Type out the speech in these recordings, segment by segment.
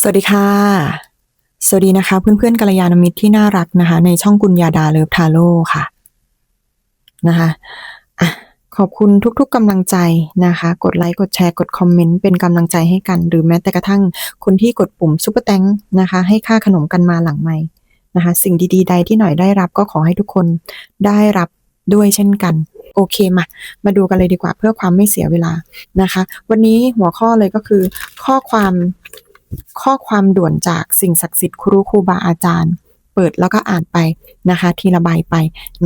สวัสดีค่ะ สวัสดีนะคะ เพื่อนๆกัลยาณมิตรที่น่ารักนะคะ ในช่องกุญญาดาเลิฟทาโร่ค่ะนะคะอะขอบคุณทุกๆกำลังใจนะคะ กดไลค์กดแชร์กดคอมเมนต์เป็นกำลังใจให้กัน หรือแม้แต่กระทั่งคนที่กดปุ่มซุปเปอร์แตงนะคะ ให้ค่าขนมกันมาหลังใหม่นะคะ สิ่งดีๆ ใดที่หน่อยได้รับก็ขอให้ทุกคนได้รับด้วยเช่นกันโอเคมา มาดูกันเลยดีกว่าเพื่อความไม่เสียเวลานะคะ วันนี้หัวข้อเลยก็คือข้อความ ข้อความด่วนจากสิ่งศักดิ์สิทธิ์ครูครูบาอาจารย์ เปิดแล้วก็อ่านไปนะคะ ทีละใบไป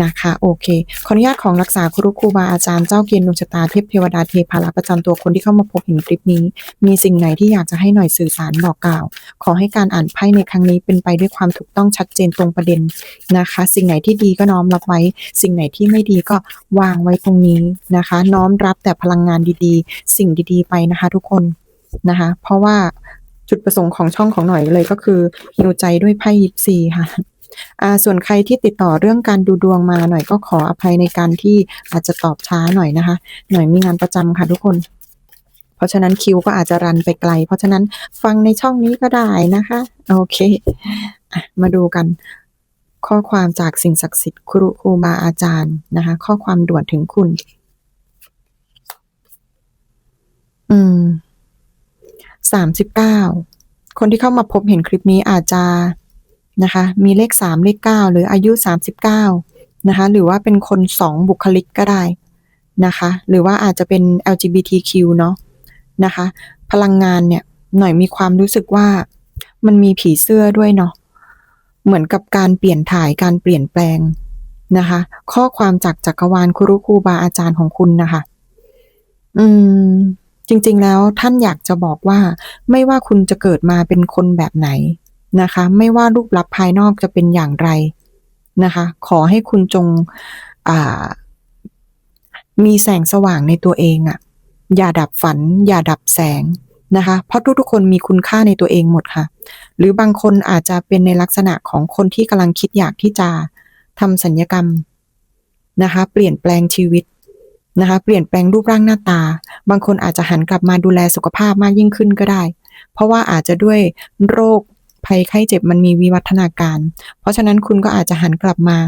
นะคะ โอเค ขออนุญาตของรักษาครูครูบาอาจารย์เจ้าเกียรติดวงชะตาเทพเทวดาเทพารักษ์ประจำตัวคนที่เข้ามาพบเห็นคลิปนี้ มีสิ่งไหนที่อยากจะให้หน่อยสื่อสารบอกกล่าว ขอให้การอ่านไพ่ในครั้งนี้เป็นไปด้วยความถูกต้องชัดเจนตรงประเด็นนะคะ สิ่งไหนที่ดีก็น้อมรับไว้ สิ่งไหนที่ไม่ดีก็วางไว้ตรงนี้นะคะ น้อมรับแต่พลังงานดีๆ สิ่งดีๆ ไปนะคะ ทุกคนนะคะ เพราะว่า จุดประสงค์ของช่องของหน่อยเลยก็คือฮิวใจด้วยไพ่ยิปซีค่ะอ่าส่วนใครที่ติดต่อเรื่องการดูดวงมาหน่อยก็ขออภัยในการที่อาจจะตอบช้าหน่อยนะคะ หน่อยมีงานประจำค่ะทุกคน เพราะฉะนั้นคิวก็อาจจะรันไปไกล เพราะฉะนั้นฟังในช่องนี้ก็ได้นะคะ โอเคอมาดูกัน ข้อความจากสิ่งศักดิ์สิทธิ์ครูครูบาอาจารย์นะคะ ข้อความด่วนถึงคุณ อืม สามสิบเก้าคนที่เข้ามาพบเห็นคลิปนี้อาจจะนะคะ มีเลขสามเลขเก้าหรืออายุสามสิบเก้านะคะ หรือว่าเป็นคนสองบุคลิกก็ได้นะคะ หรือว่าอาจจะเป็น LGBTQ เนาะนะคะ พลังงานเนี่ยหน่อยมีความรู้สึกว่ามันมีผีเสื้อด้วยเนาะเหมือนกับการเปลี่ยนถ่ายการเปลี่ยนแปลงนะคะ ข้อความจากจักรวาลครูครูบาอาจารย์ของคุณนะคะ อืม จริงๆแล้วท่านอยากจะบอกว่า ไม่ว่าคุณจะเกิดมาเป็นคนแบบไหนนะคะ ไม่ว่ารูปลักษณ์ภายนอกจะเป็นอย่างไรนะคะ ขอให้คุณจงมีแสงสว่างในตัวเองอะ่ะ อย่าดับฝัน อย่าดับแสงนะคะ เพราะทุกๆคนมีคุณค่าในตัวเองหมดค่ะ หรือบางคนอาจจะเป็นในลักษณะของคนที่กำลังคิดอยากที่จะทำสัญญกรรมนะคะ เปลี่ยนแปลงชีวิต นะคะเปลี่ยนแปลงรูปร่างหน้าตา บางคนอาจจะหันกลับมาดูแลสุขภาพมากยิ่งขึ้นก็ได้ เพราะว่าอาจจะด้วยโรคภัยไข้เจ็บมันมีวิวัฒนาการ เพราะฉะนั้นคุณก็อาจจะหันกลับมา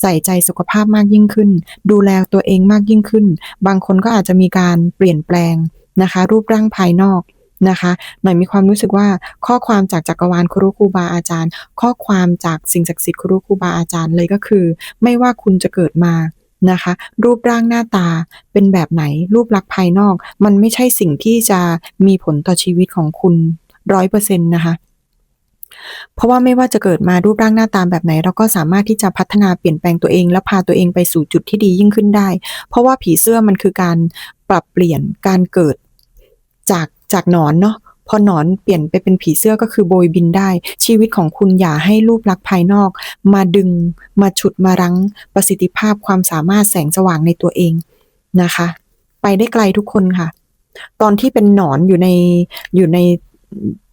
ใส่ใจสุขภาพมากยิ่งขึ้น ดูแลตัวเองมากยิ่งขึ้น บางคนก็อาจจะมีการเปลี่ยนแปลงนะคะ รูปร่างภายนอกนะคะหน่อยมีความรู้สึกว่าข้อความจากจักรวาลครูครูบาอาจารย์ ข้อความจากสิ่งศักดิ์สิทธิ์ครูครูบาอาจารย์เลยก็คือ ไม่ว่าคุณจะเกิดมา นะคะ รูปร่างหน้าตาเป็นแบบไหนรูปลักษณ์ภายนอก มันไม่ใช่สิ่งที่จะมีผลต่อชีวิตของคุณร้อยเปอร์เซ็นต์นะคะเพราะว่าไม่ว่าจะเกิดมารูปร่างหน้าตาแบบไหน เราก็สามารถที่จะพัฒนาเปลี่ยนแปลงตัวเอง และพาตัวเองไปสู่จุดที่ดียิ่งขึ้นได้ เพราะว่าผีเสื้อมันคือการปรับเปลี่ยนการเกิดจากจากหนอนเนาะ พอหนอนเปลี่ยนไปเป็นผีเสื้อก็คือโบยบินได้ ชีวิตของคุณอย่าให้รูปลักษณ์ภายนอก มาดึง มาฉุดมารั้งประสิทธิภาพความสามารถแสงสว่างในตัวเองนะคะ ไปได้ไกลทุกคนค่ะ ตอนที่เป็นหนอนอยู่ในอยู่ใน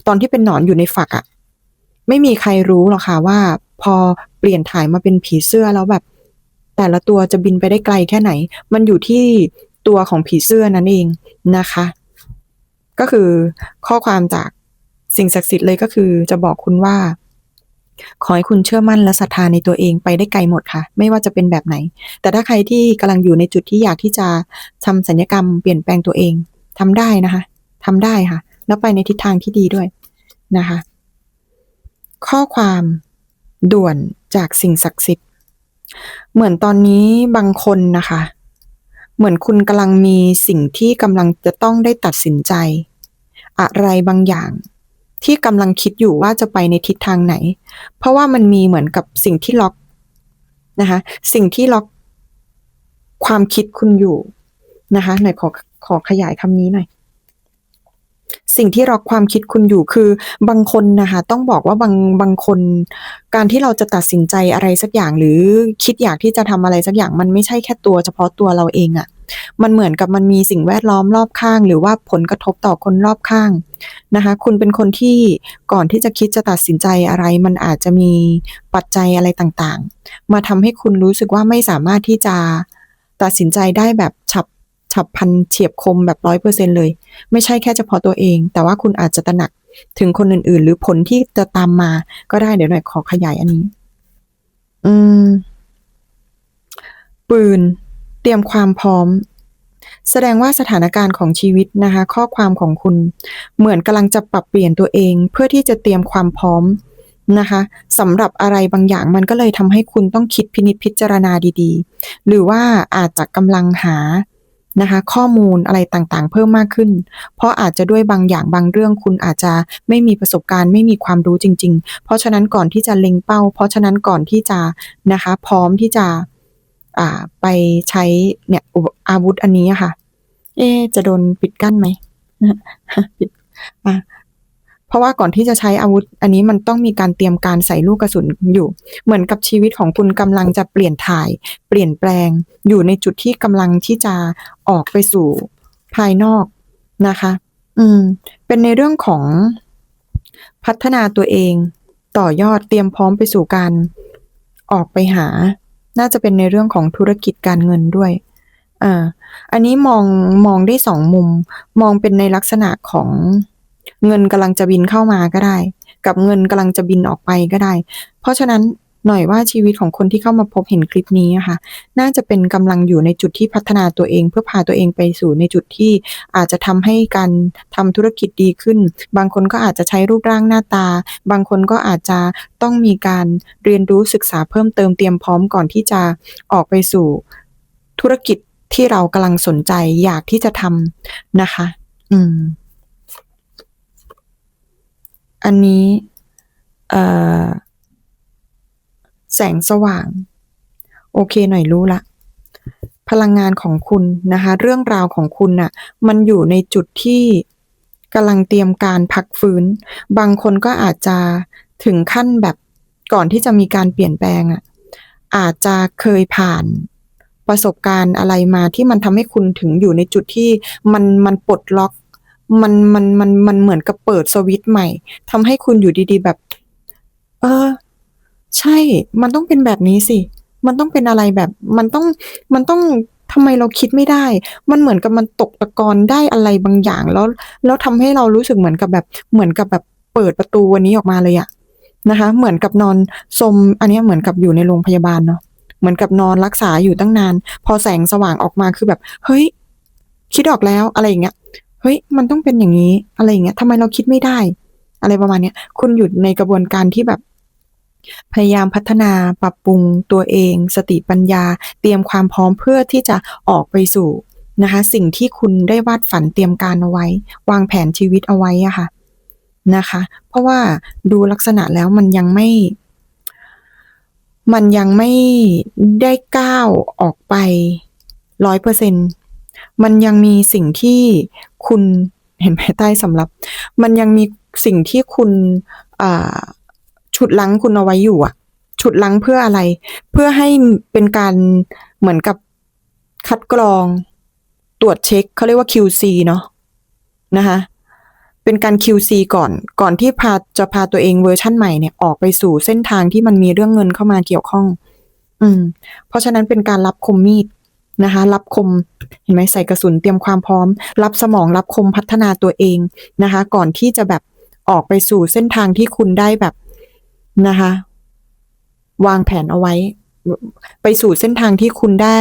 ตอนที่เป็นหนอนอยู่ในฝักอะไม่มีใครรู้หรอกค่ะว่า พอเปลี่ยนถ่ายมาเป็นผีเสื้อแล้วแบบ แต่ละตัวจะบินไปได้ไกลแค่ไหน มันอยู่ที่ตัวของผีเสื้อนั่นเองนะคะ ก็คือข้อความจากสิ่งศักดิ์สิทธิ์เลยก็คือจะบอกคุณว่า ขอให้คุณเชื่อมั่นและศรัทธาในตัวเองไปได้ไกลหมดค่ะ ไม่ว่าจะเป็นแบบไหน แต่ถ้าใครที่กำลังอยู่ในจุดที่อยากที่จะทำสัญญกรรมเปลี่ยนแปลงตัวเองทำได้นะคะทำได้ค่ะ แล้วไปในทิศทางที่ดีด้วยนะคะ ข้อความด่วนจากสิ่งศักดิ์สิทธิ์ เหมือนตอนนี้บางคนนะคะ เหมือนคุณกำลังมีสิ่งที่กำลังจะต้องได้ตัดสินใจ อะไรบางอย่าง ที่กำลังคิดอยู่ว่าจะไปในทิศทางไหน เพราะว่ามันมีเหมือนกับสิ่งที่ล็อกนะคะสิ่งที่ล็อกความคิดคุณอยู่นะคะหน่อยขอขอขยายคำนี้หน่อย สิ่งที่ล็อความคิดคุณอยู่คือบางคนนะคะต้องบอกว่าบางบางคน การที่เราจะตัดสินใจอะไรสักอย่างหรือคิดอยากที่จะทำอะไรสักอย่างมันไม่ใช่แค่ตัวเฉพาะตัวเราเองอะ่ะมันเหมือนกับมันมีสิ่งแวดล้อมรอบข้าง หรือว่าผลกระทบต่อคนรอบข้างนะคะ คุณเป็นคนที่ก่อนที่จะคิดจะตัดสินใจอะไร มันอาจจะมีปัจจัยอะไรต่างๆ มาทำให้คุณรู้สึกว่าไม่สามารถที่จะตัดสินใจได้แบบฉับ ฉับพลันเฉียบคมแบบร้อยเปอร์เซ็นเลย ไม่ใช่แค่เฉพาะตัวเอง แต่ว่าคุณอาจจะตระหนักถึงคนอื่น ๆ หรือผลที่จะตามมาก็ได้เดี๋ยวหน่อยขอขยายอันนี้ อืม ปืน เตรียมความพร้อม แสดงว่าสถานการณ์ของชีวิตนะคะ ข้อความของคุณ เหมือนกำลังจะปรับเปลี่ยนตัวเอง เพื่อที่จะเตรียมความพร้อมนะคะสำหรับอะไรบางอย่างมันก็เลยทำให้คุณต้องคิดพินิจพิจารณาดีๆ หรือว่าอาจจะกำลังหา นะคะข้อมูลอะไรต่างๆ เพิ่มมากขึ้น เพราะอาจจะด้วยบางอย่างบางเรื่องคุณอาจจะไม่มีประสบการณ์ไม่มีความรู้จริง ๆ เพราะฉะนั้นก่อนที่จะเล็งเป้า เพราะฉะนั้นก่อนที่จะนะคะพร้อมที่จะอ่าไปใช้เนี่ยอาวุธอันนี้ค่ะ เอจะโดนปิดกั้นไหมปิดอะ ราะว่าก่อนที่จะใช้อาวุธ อันนี้มันต้องมีการเตรียมการใส่ลูกกระสุนอยู่ เหมือนกับชีวิตของคุณกำลังจะเปลี่ยนถ่าย เปลี่ยนแปลง อยู่ในจุดที่กำลังที่จะออกไปสู่ภายนอกนะคะ อืม เป็นในเรื่องของพัฒนาตัวเอง ต่อยอดเตรียมพร้อมไปสู่การออกไปหา น่าจะเป็นในเรื่องของธุรกิจการเงินด้วยอ่าอันนี้มองมองได้สองมุม มองเป็นในลักษณะของ เงินกำลังจะบินเข้ามาก็ได้ กับเงินกำลังจะบินออกไปก็ได้ เพราะฉะนั้นหน่อยว่าชีวิตของคนที่เข้ามาพบเห็นคลิปนี้อะค่ะน่าจะเป็นกำลังอยู่ในจุดที่พัฒนาตัวเอง เพื่อพาตัวเองไปสู่ในจุดที่อาจจะทำให้การทำธุรกิจดีขึ้น บางคนก็อาจจะใช้รูปร่างหน้าตา บางคนก็อาจจะต้องมีการเรียนรู้ศึกษาเพิ่มเติมเตรียมพร้อมก่อนที่จะออกไปสู่ธุรกิจที่เรากำลังสนใจอยากที่จะทำนะคะ อืม อันนี้เออแสงสว่าง โอเคหน่อยรู้ละ พลังงานของคุณนะคะ เรื่องราวของคุณน่ะ มันอยู่ในจุดที่กำลังเตรียมการพักฟื้น บางคนก็อาจจะถึงขั้นแบบก่อนที่จะมีการเปลี่ยนแปลงอะ อาจจะเคยผ่านประสบการณ์อะไรมาที่มันทำให้คุณถึงอยู่ในจุดที่มันมันปลดล็อก มันมันมันมันเหมือนกับเปิดสวิตช์ใหม่ทำให้คุณอยู่ดีๆแบบ เออ ใช่ มันต้องเป็นแบบนี้สิ มันต้องเป็นอะไรแบบ มันต้องมันต้องทำไมเราคิดไม่ได้ มันเหมือนกับมันตกตะกอนได้อะไรบางอย่าง แล้วแล้วทำให้เรารู้สึกเหมือนกับแบบ เหมือนกับแบบเปิดประตูวันนี้ออกมาเลยอะนะคะ เหมือนกับนอนสมอันนี้เหมือนกับอยู่ในโรงพยาบาลเนาะเหมือนกับนอนรักษาอยู่ตั้งนาน พอแสงสว่างออกมาคือแบบ เฮ้ย คิดออกแล้วอะไรอย่างเงี้ย เฮ้ยมันต้องเป็นอย่างนี้ อะไรอย่างเงี้ยทำไมเราคิดไม่ได้ อะไรประมาณเนี้ยคุณอยู่ในกระบวนการที่แบบพยายามพัฒนาปรับปรุงตัวเอง สติปัญญา เตรียมความพร้อมเพื่อที่จะออกไปสู่นะคะสิ่งที่คุณได้วาดฝันเตรียมการเอาไว้ วางแผนชีวิตเอาไว้อะค่ะนะคะ เพราะว่าดูลักษณะแล้วมันยังไม่ มันยังไม่ได้ก้าวออกไปร้อยเปอร์เซ็นต์ มันยังมีสิ่งที่คุณเห็นไหมใต้สำรับ มันยังมีสิ่งที่คุณอ่าฉุดลังคุณเอาไว้อยู่อะฉุดลังเพื่ออะไร เพื่อให้เป็นการเหมือนกับคัดกรอง ตรวจเช็คเขาเรียกว่า QC เนาะนะคะเป็นการ QC ก่อน ก่อนที่พาจะพาตัวเองเวอร์ชั่นใหม่เนี่ยออกไปสู่เส้นทางที่มันมีเรื่องเงินเข้ามาเกี่ยวข้อง อืม เพราะฉะนั้นเป็นการรับคมมีด นะคะ รับคมเห็นไหมใส่กระสุนเตรียมความพร้อม รับสมองรับคมพัฒนาตัวเองนะคะ ก่อนที่จะแบบออกไปสู่เส้นทางที่คุณได้แบบนะคะ วางแผนเอาไว้ ไปสู่เส้นทางที่คุณได้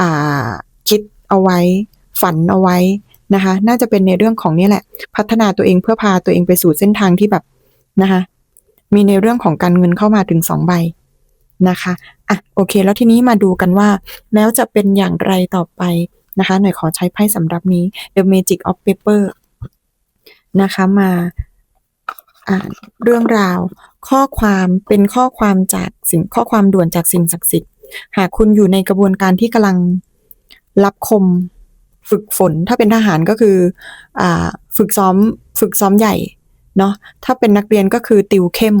อ่าคิดเอาไว้ ฝันเอาไว้นะคะ น่าจะเป็นในเรื่องของนี่แหละ พัฒนาตัวเองเพื่อพาตัวเองไปสู่เส้นทางที่แบบนะคะมีในเรื่องของการเงินเข้ามาถึงสองใบนะคะ อะโอเค แล้วทีนี้มาดูกันว่า แล้วจะเป็นอย่างไรต่อไปนะคะ หน่อยขอใช้ไพ่สำหรับนี้ The Magic of Paper นะคะมาอ่านเรื่องราว ข้อความเป็นข้อความจากสิ่งข้อความด่วนจากสิ่งศักดิ์สิทธิ์หากคุณอยู่ในกระบวนการที่กำลังรับคมฝึกฝน ถ้าเป็นทหารก็คืออ่าฝึกซ้อมฝึกซ้อมใหญ่เนาะถ้าเป็นนักเรียนก็คือติวเข้ม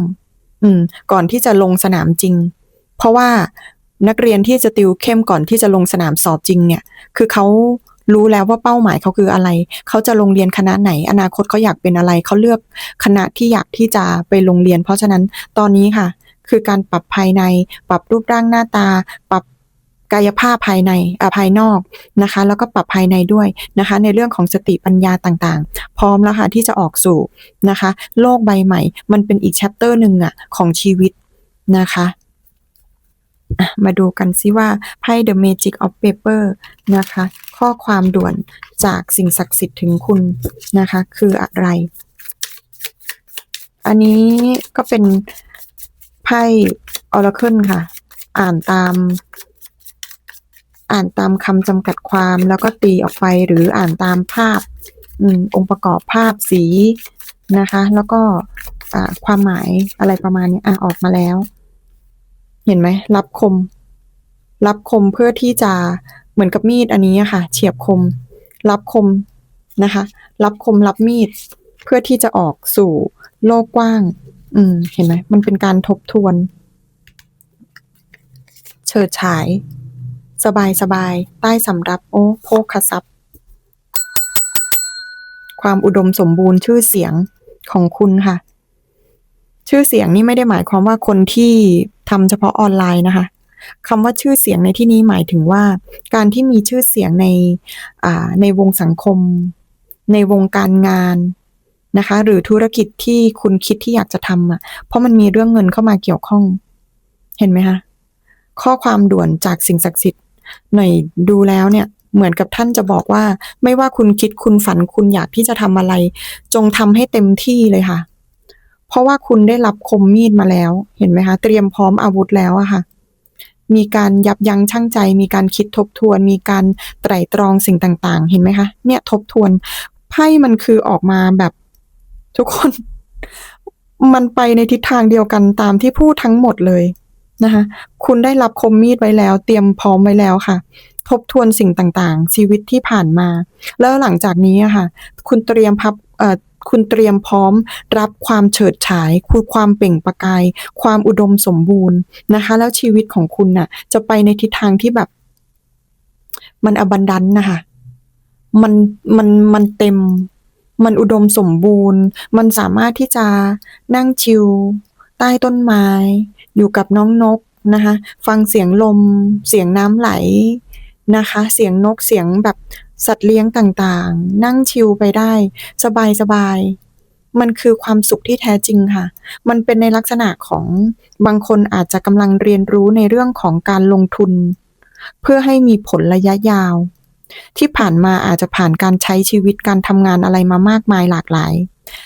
อืม ก่อนที่จะลงสนามจริง เพราะว่านักเรียนที่จะติวเข้มก่อนที่จะลงสนามสอบจริงเนี่ย คือเขารู้แล้วว่าเป้าหมายเขาคืออะไร เขาจะลงเรียนคณะไหน อนาคตเขาอยากเป็นอะไร เขาเลือกคณะที่อยากที่จะไปลงเรียน เพราะฉะนั้นตอนนี้ค่ะ คือการปรับภายใน ปรับรูปร่างหน้าตา ปรับกายภาพภายในอ่าภายนอกนะคะ แล้วก็ปรับภายในด้วยนะคะ ในเรื่องของสติปัญญาต่างๆ พร้อมแล้วค่ะที่จะออกสู่นะคะ โลกใบใหม่ มันเป็นอีกแชปเตอร์หนึ่งอะของชีวิตนะคะ มาดูกันซิว่าไพ่ The Magic of Paper นะคะ ข้อความด่วนจากสิ่งศักดิ์สิทธิ์ถึงคุณนะคะ คืออะไร อันนี้ก็เป็นไพ่ Oracle ค่ะ อ่านตาม อ่านตามคำจำกัดความแล้วก็ตีออกไปหรืออ่านตามภาพอองค์ประกอบภาพสีนะคะ แล้วก็ความหมายอะไรประมาณนี้อะออกมาแล้ว เห็นไหมรับคม รับคมเพื่อที่จะเหมือนกับมีดอันนี้ค่ะ เฉียบคม รับคมนะคะ รับคมรับมีด เพื่อที่จะออกสู่โลกกว้าง อืม เห็นไหมมันเป็นการทบทวน เฉิดฉาย สบายสบาย ใต้สำรับ โอ้โภคทรัพย์ ความอุดมสมบูรณ์ชื่อเสียงของคุณค่ะ ชื่อเสียงนี่ไม่ได้หมายความว่าคนที่ทำเฉพาะออนไลน์นะคะคำว่าชื่อเสียงในที่นี้หมายถึงว่า การที่มีชื่อเสียงในอ่าในวงสังคม ในวงการงานนะคะ หรือธุรกิจที่คุณคิดที่อยากจะทำอะ เพราะมันมีเรื่องเงินเข้ามาเกี่ยวข้อง เห็นไหมคะข้อความด่วนจากสิ่งศักดิ์สิทธิ์หน่อยดูแล้วเนี่ยเหมือนกับท่านจะบอกว่า ไม่ว่าคุณคิดคุณฝันคุณอยากที่จะทำอะไร จงทำให้เต็มที่เลยค่ะ เพราะว่าคุณได้รับคมมีดมาแล้ว เห็นไหมคะ เตรียมพร้อมอาวุธแล้วอะค่ะ มีการยับยั้งชั่งใจ มีการคิดทบทวน มีการไตร่ตรองสิ่งต่าง ๆ เห็นไหมคะ เนี่ยทบทวนไพ่มันคือออกมาแบบทุกคน มันไปในทิศทางเดียวกันตามที่พูดทั้งหมดเลยนะคะ คุณได้รับคมมีดไว้แล้ว เตรียมพร้อมไว้แล้วค่ะ ทบทวนสิ่งต่างๆ ชีวิตที่ผ่านมา แล้วหลังจากนี้อะค่ะ คุณเตรียมพับเอ่อ คุณเตรียมพร้อมรับความเฉิดฉายคือความเปล่งประกาย ความอุดมสมบูรณ์นะคะ แล้วชีวิตของคุณน่ะ จะไปในทิศทางที่แบบ มันอบันดันนะคะมันมันมันเต็ม มันอุดมสมบูรณ์ มันสามารถที่จะนั่งชิลใต้ต้นไม้ อยู่กับน้องนกนะคะ ฟังเสียงลม เสียงน้ำไหลนะคะ เสียงนกเสียงแบบ สัตว์เลี้ยงต่างๆ นั่งชิลไปได้ สบายๆมันคือความสุขที่แท้จริงค่ะ มันเป็นในลักษณะของบางคนอาจจะกำลังเรียนรู้ในเรื่องของการลงทุน เพื่อให้มีผลระยะยาว ที่ผ่านมาอาจจะผ่านการใช้ชีวิตการทำงานอะไรมามากมายหลากหลาย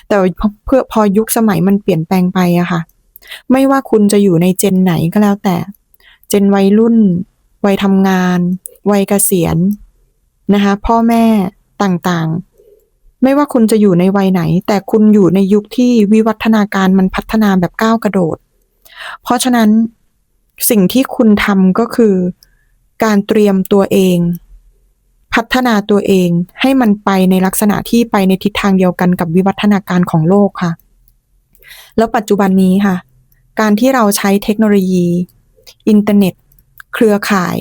แต่เพื่อพอยุคสมัยมันเปลี่ยนแปลงไปอะค่ะ ไม่ว่าคุณจะอยู่ในเจนไหนก็แล้วแต่ เจนวัยรุ่น วัยทำงาน วัยเกษียณ นะคะพ่อแม่ต่างๆ ไม่ว่าคุณจะอยู่ในวัยไหน แต่คุณอยู่ในยุคที่วิวัฒนาการมันพัฒนาแบบก้าวกระโดด เพราะฉะนั้นสิ่งที่คุณทำก็คือการเตรียมตัวเอง พัฒนาตัวเองให้มันไปในลักษณะที่ไปในทิศทางเดียวกันกับวิวัฒนาการของโลกค่ะ แล้วปัจจุบันนี้ค่ะ การที่เราใช้เทคโนโลยี อินเทอร์เน็ต เครือข่าย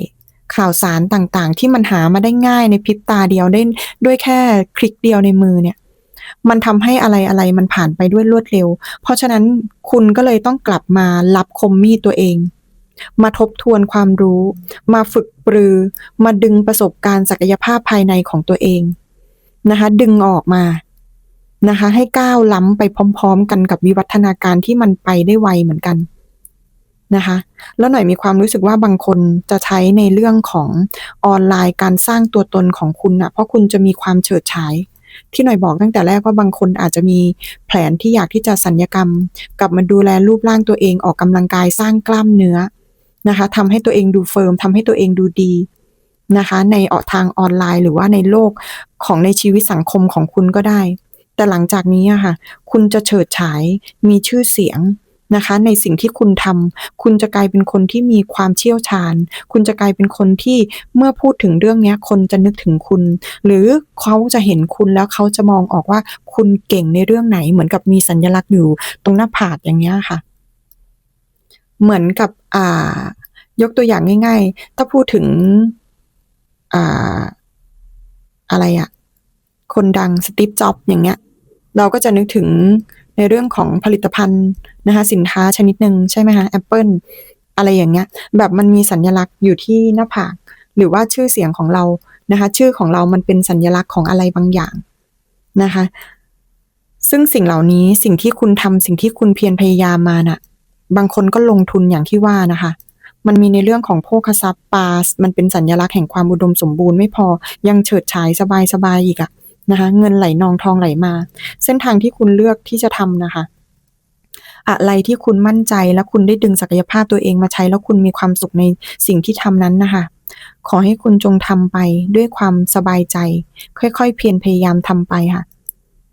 ข่าวสารต่างๆ ที่มันหามาได้ง่ายในพริบตาเดียวได้ด้วยแค่คลิกเดียวในมือเนี่ย มันทำให้อะไรอะไรมันผ่านไปด้วยรวดเร็ว เพราะฉะนั้นคุณก็เลยต้องกลับมารับคมมีดตัวเอง มาทบทวนความรู้ มาฝึกปรือ มาดึงประสบการณ์ศักยภาพภายในของตัวเองนะคะ ดึงออกมานะคะ ให้ก้าวล้ำไปพร้อม ๆ กันกับวิวัฒนาการที่มันไปได้ไวเหมือนกัน นะคะ แล้วหน่อยมีความรู้สึกว่าบางคนจะใช้ในเรื่องของออนไลน์การสร้างตัวตนของคุณนะเพราะคุณจะมีความเฉิดฉาย ที่หน่อยบอกตั้งแต่แรกว่าบางคนอาจจะมีแผนที่อยากที่จะสัญญกรรม กลับมาดูแลรูปร่างตัวเองออกกำลังกายสร้างกล้ามเนื้อนะคะทำให้ตัวเองดูเฟิร์มทำให้ตัวเองดูดีนะคะ ในออกทางออนไลน์หรือว่าในโลกของในชีวิตสังคมของคุณก็ได้ แต่หลังจากนี้อะค่ะ คุณจะเฉิดฉายมีชื่อเสียง นะคะ ในสิ่งที่คุณทำคุณจะกลายเป็นคนที่มีความเชี่ยวชาญ คุณจะกลายเป็นคนที่เมื่อพูดถึงเรื่องนี้คนจะนึกถึงคุณ หรือเขาจะเห็นคุณแล้วเขาจะมองออกว่าคุณเก่งในเรื่องไหน เหมือนกับมีสัญลักษณ์อยู่ตรงหน้าผากอย่างเงี้ยค่ะ เหมือนกับอ่ายกตัวอย่างง่าย ๆ ถ้าพูดถึงอ่าอะไรอะคนดังสตีฟจ็อบอย่างเงี้ย เราก็จะนึกถึง ในเรื่องของผลิตภัณฑ์นะคะสินค้าชนิดหนึ่งใช่ไหมคะแอปเปิลอะไรอย่างเงี้ยแบบมันมีสัญลักษณ์อยู่ที่หน้าผากหรือว่าชื่อเสียงของเรานะคะชื่อของเรามันเป็นสัญลักษณ์ของอะไรบางอย่างนะคะซึ่งสิ่งเหล่านี้สิ่งที่คุณทำสิ่งที่คุณเพียรพยายามมาน่ะ บางคนก็ลงทุนอย่างที่ว่านะคะ มันมีในเรื่องของโภคทรัพย์ปาสมันเป็นสัญลักษณ์แห่งความอุดมสมบูรณ์ไม่พอยังเฉิดฉายสบายๆอีกอะ นะคะ เงินไหลนองทองไหลมา เส้นทางที่คุณเลือกที่จะทำนะคะ อะไรที่คุณมั่นใจและคุณได้ดึงศักยภาพตัวเองมาใช้ แล้วคุณมีความสุขในสิ่งที่ทำนั้นนะคะขอให้คุณจงทำไปด้วยความสบายใจ ค่อยๆ เพียรพยายามทำไปค่ะ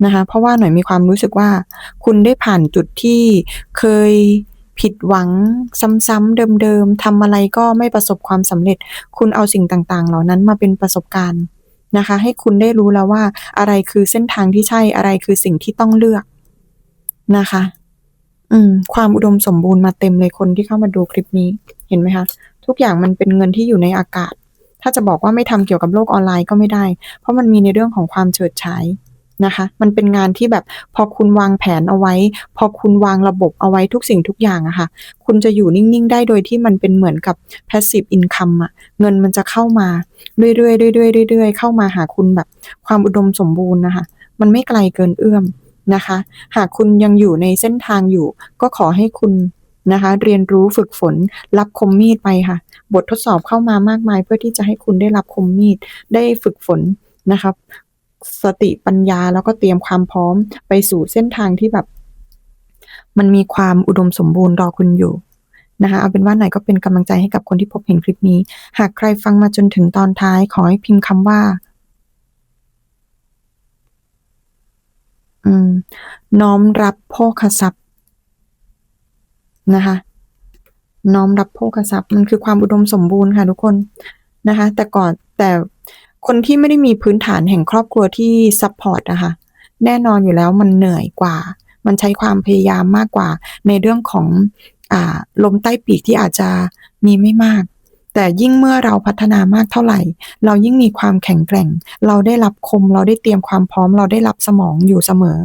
นะคะเพราะว่าหน่อยมีความรู้สึกว่า คุณได้ผ่านจุดที่เคยผิดหวังซ้ำๆเดิมๆทำอะไรก็ไม่ประสบความสำเร็จ คุณเอาสิ่งต่างๆ เหล่านั้นมาเป็นประสบการณ์ นะคะ ให้คุณได้รู้แล้วว่า อะไรคือเส้นทางที่ใช่อะไรคือสิ่งที่ต้องเลือกนะคะ อืม ความอุดมสมบูรณ์มาเต็มเลยคนที่เข้ามาดูคลิปนี้เห็นไหมคะ ทุกอย่างมันเป็นเงินที่อยู่ในอากาศ ถ้าจะบอกว่าไม่ทำเกี่ยวกับโลกออนไลน์ก็ไม่ได้ เพราะมันมีในเรื่องของความเฉิดฉาย นะคะ มันเป็นงานที่แบบพอคุณวางแผนเอาไว้ พอคุณวางระบบเอาไว้ทุกสิ่งทุกอย่างอะค่ะ คุณจะอยู่นิ่ง ๆ ได้โดยที่มันเป็นเหมือนกับ passive income อะเงินมันจะเข้ามาเรื่อยๆเรื่อยๆเรื่อยๆเข้ามาหาคุณแบบความอุดมสมบูรณ์นะคะ มันไม่ไกลเกินเอื้อมนะคะ หากคุณยังอยู่ในเส้นทางอยู่ ก็ขอให้คุณนะคะเรียนรู้ฝึกฝนรับคมมีดไปค่ะ บททดสอบเข้ามามากมายเพื่อที่จะให้คุณได้รับคมมีดได้ฝึกฝนนะครับ สติปัญญาแล้วก็เตรียมความพร้อมไปสู่เส้นทางที่แบบ มันมีความอุดมสมบูรณ์รอคุณอยู่นะคะเอาเป็นว่าไหนก็เป็นกำลังใจให้กับคนที่พบเห็นคลิปนี้ หากใครฟังมาจนถึงตอนท้าย ขอให้พิมพ์คำว่า อืม น้อมรับโภคทรัพย์นะคะ น้อมรับโภคทรัพย์มันคือความอุดมสมบูรณ์ค่ะทุกคนนะคะ แต่ก่อนแต่ คนที่ไม่ได้มีพื้นฐานแห่งครอบครัวที่ซัพพอร์ตนะคะ แน่นอนอยู่แล้วมันเหนื่อยกว่า มันใช้ความพยายามมากกว่าในเรื่องของอลมใต้ปีกที่อาจจะมีไม่มาก แต่ยิ่งเมื่อเราพัฒนามากเท่าไหร่ เรายิ่งมีความแข็งแกร่ง เราได้รับคม เราได้เตรียมความพร้อม เราได้รับสมองอยู่เสมอ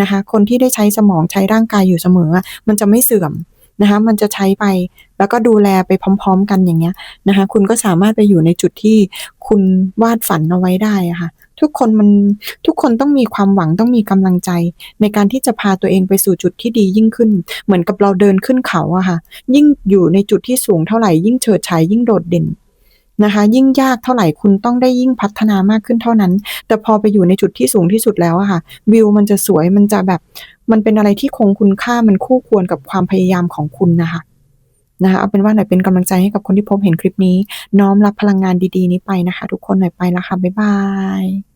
นะคะ คนที่ได้ใช้สมองใช้ร่างกายอยู่เสมอ มันจะไม่เสื่อมนะคะ มันจะใช้ไป แล้วก็ดูแลไปพร้อม ๆ กันอย่างเงี้ยนะคะ คุณก็สามารถไปอยู่ในจุดที่คุณวาดฝันเอาไว้ได้อะค่ะ ทุกคนมันทุกคนต้องมีความหวังต้องมีกำลังใจ ในการที่จะพาตัวเองไปสู่จุดที่ดียิ่งขึ้น เหมือนกับเราเดินขึ้นเขาอะค่ะ ยิ่งอยู่ในจุดที่สูงเท่าไหร่ยิ่งเฉิดฉายยิ่งโดดเด่นนะคะยิ่งยากเท่าไหร่คุณต้องได้ยิ่งพัฒนามากขึ้นเท่านั้น แต่พอไปอยู่ในจุดที่สูงที่สุดแล้วอะค่ะ วิวมันจะสวยมันจะแบบ มันเป็นอะไรที่คงคุณค่ามันคู่ควรกับความพยายามของคุณนะคะ นะคะเอาเป็นว่าหน่อยเป็นกำลังใจให้กับคนที่พบเห็นคลิปนี้ น้อมรับพลังงานดีๆ นี้ไปนะคะ ทุกคนหน่อยไปแล้วค่ะบ๊ายบาย